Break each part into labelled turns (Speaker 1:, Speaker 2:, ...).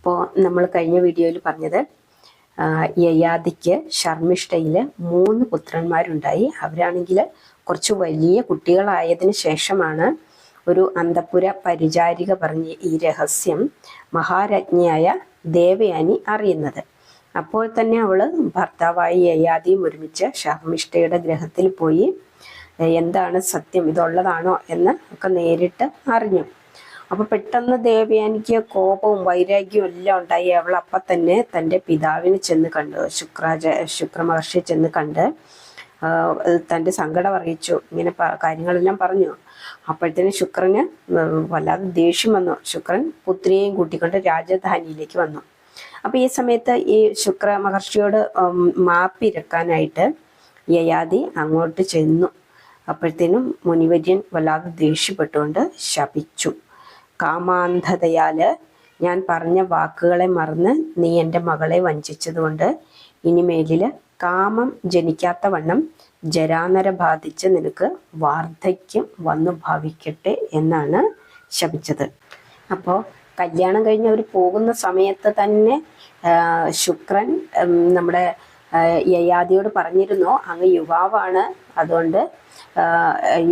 Speaker 1: അപ്പോൾ നമ്മൾ കഴിഞ്ഞ വീഡിയോയിൽ പറഞ്ഞത് യയാദിക്ക് ശർമിഷ്ഠയിൽ മൂന്ന് പുത്രന്മാരുണ്ടായി. അവരാണെങ്കിൽ കുറച്ച് വലിയ കുട്ടികളായതിനു ശേഷമാണ് ഒരു അന്തപുര പരിചാരിക പറഞ്ഞ ഈ രഹസ്യം മഹാരാജ്ഞിയായ ദേവയാനി അറിയുന്നത്. അപ്പോൾ തന്നെ അവൾ ഭർത്താവായി യയാദിയും ഒരുമിച്ച് ശർമിഷ്ഠയുടെ ഗ്രഹത്തിൽ പോയി എന്താണ് സത്യം? ഇതുള്ളതാണോ എന്ന് ഒക്കെ നേരിട്ട് അറിഞ്ഞു. അപ്പൊ പെട്ടെന്ന് ദേവയാനിക്ക് കോപവും വൈരാഗ്യവും എല്ലാം ഉണ്ടായി. അവൾ അപ്പം തന്നെ തന്റെ പിതാവിനെ ചെന്ന് കണ്ടു ശുക്രാച ശുക്ര മഹർഷിയെ ചെന്ന് കണ്ട് തന്റെ സങ്കടം അറിയിച്ചു. ഇങ്ങനെ കാര്യങ്ങളെല്ലാം പറഞ്ഞു. അപ്പോഴത്തേന് ശുക്രന് വല്ലാതെ ദേഷ്യം വന്നു. ശുക്രൻ പുത്രിയെയും കൂട്ടിക്കൊണ്ട് രാജധാനിയിലേക്ക് വന്നു. അപ്പൊ ഈ സമയത്ത് ഈ ശുക്ര മഹർഷിയോട് മാപ്പിരക്കാനായിട്ട് യയാതി അങ്ങോട്ട് ചെന്നു. അപ്പോഴത്തേനും മുനിവര്യൻ വല്ലാതെ ദേഷ്യപ്പെട്ടുകൊണ്ട് ശപിച്ചു. കാമാന്ധതയാൽ ഞാൻ പറഞ്ഞ വാക്കുകളെ മറന്ന് നീ എന്റെ മകളെ വഞ്ചിച്ചതുകൊണ്ട് ഇനിമേലിൽ കാമം ജനിക്കാത്ത വണ്ണം ജരാനര ബാധിച്ച് നിനക്ക് വാർദ്ധക്യം വന്നു ഭാവിക്കട്ടെ എന്നാണ് ശപിച്ചത്. അപ്പോൾ കല്യാണം കഴിഞ്ഞ് അവർ പോകുന്ന സമയത്ത് തന്നെ ശുക്രൻ നമ്മുടെ യയാദിയോട് പറഞ്ഞിരുന്നു അങ്ങ് യുവാവാണ്. അതുകൊണ്ട്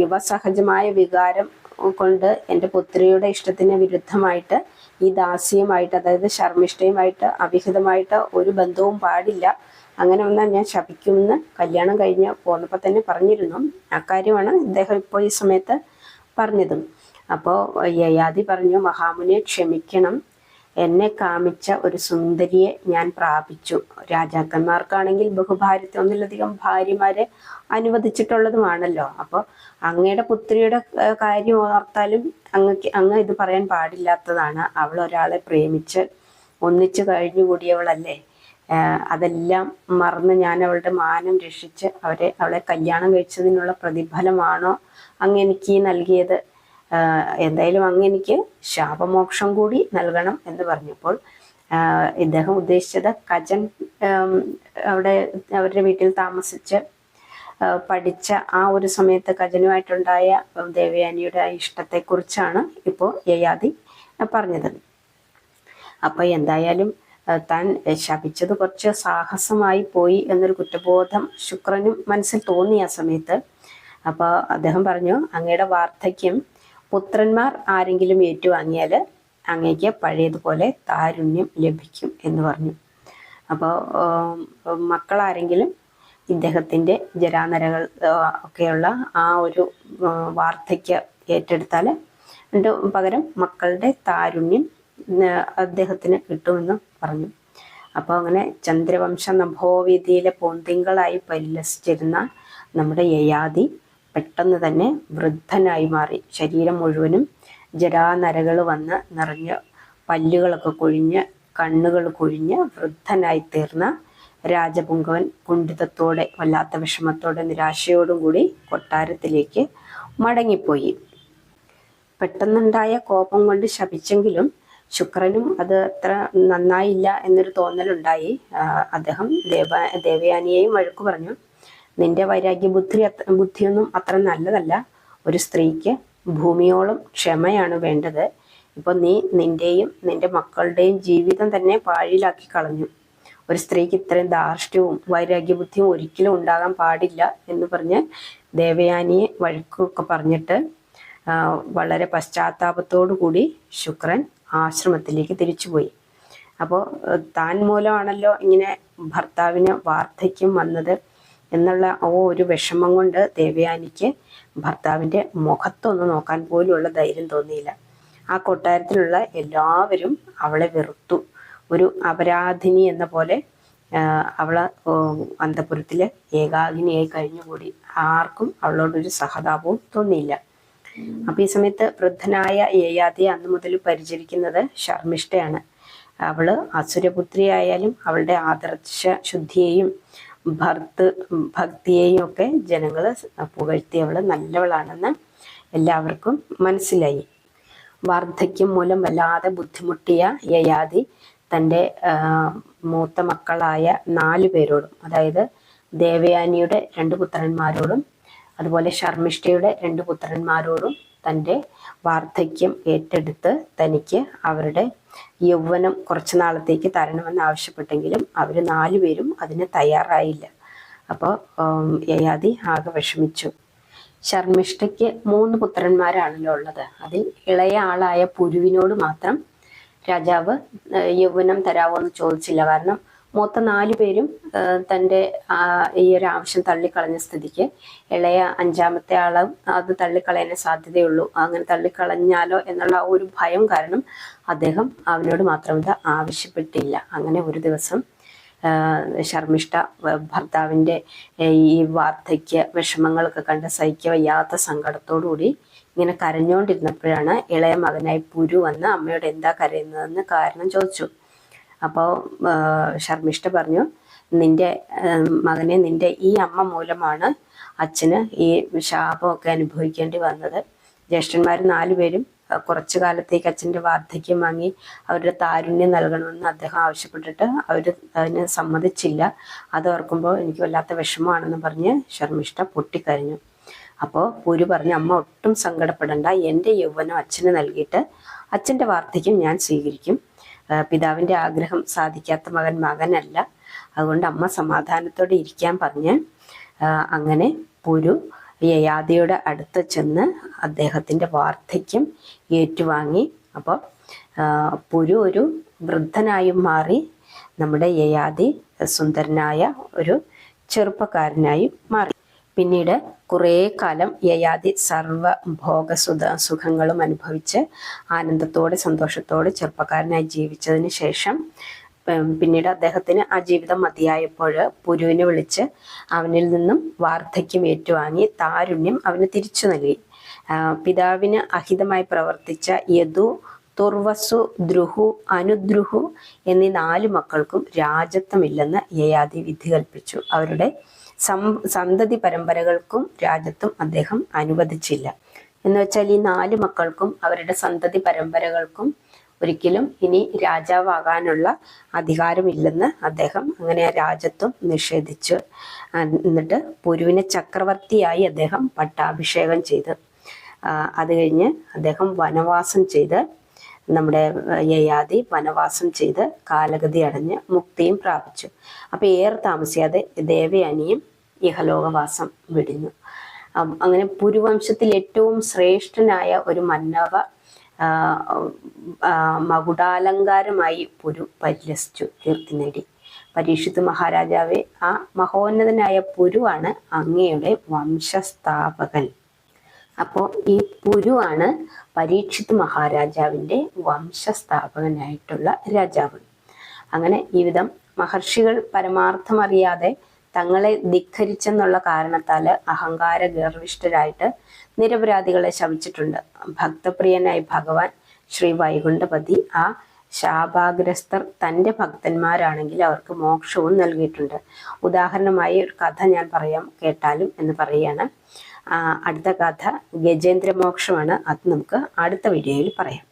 Speaker 1: യുവസഹജമായ വികാരം കൊണ്ട് എന്റെ പുത്രിയുടെ ഇഷ്ടത്തിന് വിരുദ്ധമായിട്ട് ഈ ദാസ്യമായിട്ട് അതായത് ശർമ്മിഷ്ഠയുമായിട്ട് അവിഹിതമായിട്ട് ഒരു ബന്ധവും പാടില്ല. അങ്ങനെ വന്നാൽ ഞാൻ ശപിക്കുമെന്ന് കല്യാണം കഴിഞ്ഞ് പോന്നപ്പോൾ തന്നെ പറഞ്ഞിരുന്നു. അക്കാര്യമാണ് ഇദ്ദേഹം ഇപ്പോൾ ഈ സമയത്ത് പറഞ്ഞതും. അപ്പോൾ യയാതി പറഞ്ഞു മഹാമുനെ ക്ഷമിക്കണം. എന്നെ കാമിച്ച ഒരു സുന്ദരിയെ ഞാൻ പ്രാപിച്ചു. രാജാക്കന്മാർക്കാണെങ്കിൽ ബഹുഭാര്യത്തെ ഒന്നിലധികം ഭാര്യമാരെ അനുവദിച്ചിട്ടുള്ളതുമാണല്ലോ. അപ്പോൾ അങ്ങയുടെ പുത്രിയുടെ കാര്യം ഓർത്താലും അങ്ങക്ക് അങ്ങ് ഇത് പറയാൻ പാടില്ലാത്തതാണ്. അവൾ ഒരാളെ പ്രേമിച്ച് ഒന്നിച്ചു കഴിഞ്ഞുകൂടിയവളല്ലേ അതെല്ലാം മറന്ന് ഞാൻ അവളുടെ മാനം രക്ഷിച്ച് അവരെ അവളെ കല്യാണം കഴിച്ചതിനുള്ള പ്രതിഫലമാണോ അങ്ങ് എനിക്ക് നൽകിയത്? എന്തായാലും അങ്ങ് എനിക്ക് ശാപമോക്ഷം കൂടി നൽകണം എന്ന് പറഞ്ഞപ്പോൾ ഇദ്ദേഹം ഉദ്ദേശിച്ചത് കജൻ അവിടെ അവരുടെ വീട്ടിൽ താമസിച്ച് പഠിച്ച ആ ഒരു സമയത്ത് കജനുമായിട്ടുണ്ടായ ദേവയാനിയുടെ ഇഷ്ടത്തെക്കുറിച്ചാണ് ഇപ്പോൾ യയാദി പറഞ്ഞത്. അപ്പോൾ എന്തായാലും താൻ ശപിച്ചത് കുറച്ച് സാഹസമായി പോയി എന്നൊരു കുറ്റബോധം ശുക്രനും മനസ്സിൽ തോന്നി ആ സമയത്ത്. അപ്പോൾ അദ്ദേഹം പറഞ്ഞു അങ്ങയുടെ വാർദ്ധക്യം പുത്രന്മാർ ആരെങ്കിലും ഏറ്റുവാങ്ങിയാൽ അങ്ങേക്ക് പഴയതുപോലെ താരുണ്യം ലഭിക്കും എന്ന് പറഞ്ഞു. അപ്പോൾ മക്കളാരെങ്കിലും ഇദ്ദേഹത്തിന്റെ ജരാനരകൾ ഒക്കെയുള്ള ആ ഒരു വാർദ്ധക്യ ഏറ്റെടുത്താൽ പകരം മക്കളുടെ താരുണ്യം അദ്ദേഹത്തിന് കിട്ടുമെന്ന് പറഞ്ഞു. അപ്പോൾ അങ്ങനെ ചന്ദ്രവംശ നഭോവിധിയിലെ പൊന്തിങ്കളായി പരിലസിച്ചിരുന്ന നമ്മുടെ യയാതി പെട്ടെന്ന് തന്നെ വൃദ്ധനായി മാറി. ശരീരം മുഴുവനും ജരാനരകൾ വന്ന് നിറഞ്ഞ് പല്ലുകളൊക്കെ കൊഴിഞ്ഞ് കണ്ണുകൾ കൊഴിഞ്ഞ് വൃദ്ധനായി തീർന്ന രാജപുങ്കവൻ കുണ്ഠിതത്തോടെ വല്ലാത്ത വിഷമത്തോടെ നിരാശയോടും കൂടി കൊട്ടാരത്തിലേക്ക് മടങ്ങിപ്പോയി. പെട്ടെന്നുണ്ടായ കോപം കൊണ്ട് ശപിച്ചെങ്കിലും ശുക്രനും അത് അത്ര നന്നായില്ല എന്നൊരു തോന്നലുണ്ടായി. അദ്ദേഹം ദേവ ദേവയാനിയെയും വഴക്കു പറഞ്ഞു. നിന്റെ വൈരാഗ്യ ബുദ്ധി ബുദ്ധിയൊന്നും അത്ര നല്ലതല്ല. ഒരു സ്ത്രീക്ക് ഭൂമിയോളം ക്ഷമയാണ് വേണ്ടത്. ഇപ്പൊ നീ നിന്റെയും നിന്റെ മക്കളുടെയും ജീവിതം തന്നെ പാഴിലാക്കി കളഞ്ഞു. ഒരു സ്ത്രീക്ക് ഇത്രയും ധാർഷ്ട്യവും വൈരാഗ്യ ബുദ്ധിയും ഒരിക്കലും ഉണ്ടാകാൻ പാടില്ല എന്ന് പറഞ്ഞ് ദേവയാനിയെ വഴക്കൊക്കെ പറഞ്ഞിട്ട് വളരെ പശ്ചാത്താപത്തോടു കൂടി ശുക്രൻ ആശ്രമത്തിലേക്ക് തിരിച്ചുപോയി. അപ്പോൾ താൻ മൂലമാണല്ലോ ഇങ്ങനെ ഭർത്താവിന് വാർദ്ധക്യം വന്നത്. എന്നുള്ള ആ ഒരു വിഷമം കൊണ്ട് ദേവയാനിക്ക് ഭർത്താവിന്റെ മുഖത്തൊന്ന് നോക്കാൻ പോലുമുള്ള ധൈര്യം തോന്നിയില്ല. ആ കൊട്ടാരത്തിലുള്ള എല്ലാവരും അവളെ വെറുത്തു. ഒരു അപരാധിനി എന്ന പോലെ അവളെ അന്തപുരത്തിൽ ഏകാഗിനിയായി കഴിഞ്ഞുകൂടി. ആർക്കും അവളോടൊരു സഹതാപവും തോന്നിയില്ല. അപ്പം ഈ സമയത്ത് വൃദ്ധനായ യയാതിയെ അന്നു മുതൽ പരിചരിക്കുന്നത് ശർമ്മിഷ്ഠയാണ്. അവൾ അസുരപുത്രിയായാലും അവളുടെ ആദർശ ശുദ്ധിയെയും ഭർത്ത് ഭക്തിയെയും ഒക്കെ ജനങ്ങൾ പുകഴ്ത്തി അവൾ നല്ലവളാണെന്ന് എല്ലാവർക്കും മനസ്സിലായി. വാർദ്ധക്യം മൂലം വല്ലാതെ ബുദ്ധിമുട്ടിയ യയാതി തന്റെ മൂത്ത മക്കളായ നാല് പേരോടും അതായത് ദേവയാനിയുടെ രണ്ട് പുത്രന്മാരോടും അതുപോലെ ശർമ്മിഷ്ഠയുടെ രണ്ട് പുത്രന്മാരോടും തന്റെ വാർദ്ധക്യം ഏറ്റെടുത്ത് തനിക്ക് അവരുടെ യൗവനം കുറച്ചു നാളത്തേക്ക് തരണമെന്ന് ആവശ്യപ്പെട്ടെങ്കിലും അവർ നാലുപേരും അതിന് തയ്യാറായില്ല. അപ്പോൾ യയാതി ആകെ വിഷമിച്ചു. ശർമ്മിഷ്ഠയ്ക്ക് മൂന്ന് പുത്രന്മാരാണല്ലോ ഉള്ളത്. അതിൽ ഇളയ ആളായ പുരുവിനോട് മാത്രം രാജാവ് യൗവനം തരാവോ എന്ന് ചോദിച്ചില്ല. കാരണം മൂത്ത നാലു പേരും തന്റെ ഈ ഒരു ആവശ്യം തള്ളിക്കളഞ്ഞ സ്ഥിതിക്ക് ഇളയ അഞ്ചാമത്തെ ആളും അത് തള്ളിക്കളയാനേ സാധ്യതയുള്ളൂ. അങ്ങനെ തള്ളിക്കളഞ്ഞാലോ എന്നുള്ള ഒരു ഭയം കാരണം അദ്ദേഹം അവനോട് മാത്രം ഇത് ആവശ്യപ്പെട്ടില്ല. അങ്ങനെ ഒരു ദിവസം ശർമ്മിഷ്ഠ ഭർത്താവിന്റെ ഈ വാർദ്ധക്യ വിഷമങ്ങളൊക്കെ കണ്ട് സഹിക്കവയ്യാത്ത വയ്യാത്ത സങ്കടത്തോടുകൂടി ഇങ്ങനെ കരഞ്ഞുകൊണ്ടിരുന്നപ്പോഴാണ് ഇളയ മകനായി പുരു വന്ന് അമ്മയോട് എന്താ കരയുന്നതെന്ന് കാരണം ചോദിച്ചു. അപ്പോൾ ശർമ്മിഷ്ഠ പറഞ്ഞു നിന്റെ മകനെ നിന്റെ ഈ അമ്മ മൂലമാണ് അച്ഛന് ഈ ശാപമൊക്കെ അനുഭവിക്കേണ്ടി വന്നത്. ജ്യേഷ്ഠന്മാർ നാലുപേരും പേരും കുറച്ചു കാലത്തേക്ക് അച്ഛന്റെ വാർദ്ധക്യം വാങ്ങി അവരുടെ താരുണ്യം നൽകണമെന്ന് അദ്ദേഹം ആവശ്യപ്പെട്ടിട്ട് അവർ അതിന് സമ്മതിച്ചില്ല. അത് ഓർക്കുമ്പോൾ എനിക്ക് വല്ലാത്ത വിഷമമാണെന്ന് പറഞ്ഞ് ശർമ്മിഷ്ഠ പൊട്ടിക്കരഞ്ഞു. അപ്പോൾ പുരു പറഞ്ഞു അമ്മ ഒട്ടും സങ്കടപ്പെടണ്ട. എന്റെ യൗവനം അച്ഛന് നൽകിയിട്ട് അച്ഛന്റെ വാർദ്ധക്യം ഞാൻ സ്വീകരിക്കും. പിതാവിന്റെ ആഗ്രഹം സാധിക്കാത്ത മകൻ മകനല്ല. അതുകൊണ്ട് അമ്മ സമാധാനത്തോടെ ഇരിക്കാൻ പറഞ്ഞ് അങ്ങനെ പുരു യയാദിയുടെ അടുത്ത് ചെന്ന് അദ്ദേഹത്തിന്റെ വാർദ്ധക്യം ഏറ്റുവാങ്ങി. അപ്പോൾ പുരു ഒരു വൃദ്ധനായും മാറി നമ്മുടെ യയാതി സുന്ദരനായ ഒരു ചെറുപ്പക്കാരനായും മാറി. പിന്നീട് കുറേ കാലം യയാതി സർവ ഭോഗസുഖ സുഖങ്ങളും അനുഭവിച്ച് ആനന്ദത്തോടെ സന്തോഷത്തോടെ ചെറുപ്പക്കാരനായി ജീവിച്ചതിന് ശേഷം പിന്നീട് അദ്ദേഹത്തിന് ആ ജീവിതം മതിയായപ്പോൾ പുരുവിനെ വിളിച്ച് അവനിൽ നിന്നും വാർദ്ധക്യം ഏറ്റുവാങ്ങി താരുണ്യം അവന് തിരിച്ചു നൽകി. പിതാവിന് അഹിതമായി പ്രവർത്തിച്ച യദു തുർവസു ദ്രുഹു അനുദ്രുഹു എന്നീ നാല് മക്കൾക്കും രാജത്വമില്ലെന്ന് യയാതി വിധി കൽപ്പിച്ചു. അവരുടെ സന്തതി പരമ്പരകൾക്കും രാജ്യത്തും അദ്ദേഹം അനുവദിച്ചില്ല. എന്ന് വെച്ചാൽ ഈ നാല് മക്കൾക്കും അവരുടെ സന്തതി പരമ്പരകൾക്കും ഒരിക്കലും ഇനി രാജാവാകാനുള്ള അധികാരമില്ലെന്ന് അദ്ദേഹം അങ്ങനെ ആ രാജ്യത്വം നിഷേധിച്ചു എന്നിട്ട് പുരുവിനെ ചക്രവർത്തിയായി അദ്ദേഹം പട്ടാഭിഷേകം ചെയ്ത് അത് കഴിഞ്ഞ് അദ്ദേഹം വനവാസം ചെയ്ത് നമ്മുടെ യയാതി വനവാസം ചെയ്ത് കാലഗതി അടഞ്ഞ് മുക്തിയും പ്രാപിച്ചു. അപ്പൊ ഏറെ താമസിയാതെ ദേവയാനിയും ഇഹലോകവാസം അം- അങ്ങനെ പുരുവംശത്തിൽ ഏറ്റവും ശ്രേഷ്ഠനായ ഒരു മന്നവ മകുടാലങ്കാരമായി പുരു പരിലസിച്ചു കീർത്തി നേടി പരീക്ഷിത് മഹാരാജാവെ ആ മഹോന്നതനായ പുരുവാണ് അങ്ങയുടെ വംശസ്ഥാപകൻ. അപ്പോൾ ഈ പുരുവാണ് പരീക്ഷിത് മഹാരാജാവിന്റെ വംശസ്ഥാപകനായിട്ടുള്ള രാജാവ്. അങ്ങനെ ഈ വിധം മഹർഷികൾ പരമാർത്ഥമറിയാതെ തങ്ങളെ ധിഖരിച്ചെന്നുള്ള കാരണത്താൽ അഹങ്കാര ഗർവിഷ്ഠരായിട്ട് നിരപരാധികളെ ശവിച്ചിട്ടുണ്ട്. ഭക്തപ്രിയനായി ഭഗവാൻ ശ്രീ വൈകുണ്ഠപതി ആ ശാപാഗ്രസ്തർ തന്റെ ഭക്തന്മാരാണെങ്കിൽ അവർക്ക് മോക്ഷവും നൽകിയിട്ടുണ്ട്. ഉദാഹരണമായി ഒരു കഥ ഞാൻ പറയാം കേട്ടാലും എന്ന് പറയുകയാണ്. അടുത്ത കഥ ഗജേന്ദ്രമോക്ഷമാണ്. അത് നമുക്ക് അടുത്ത വീഡിയോയിൽ പറയാം.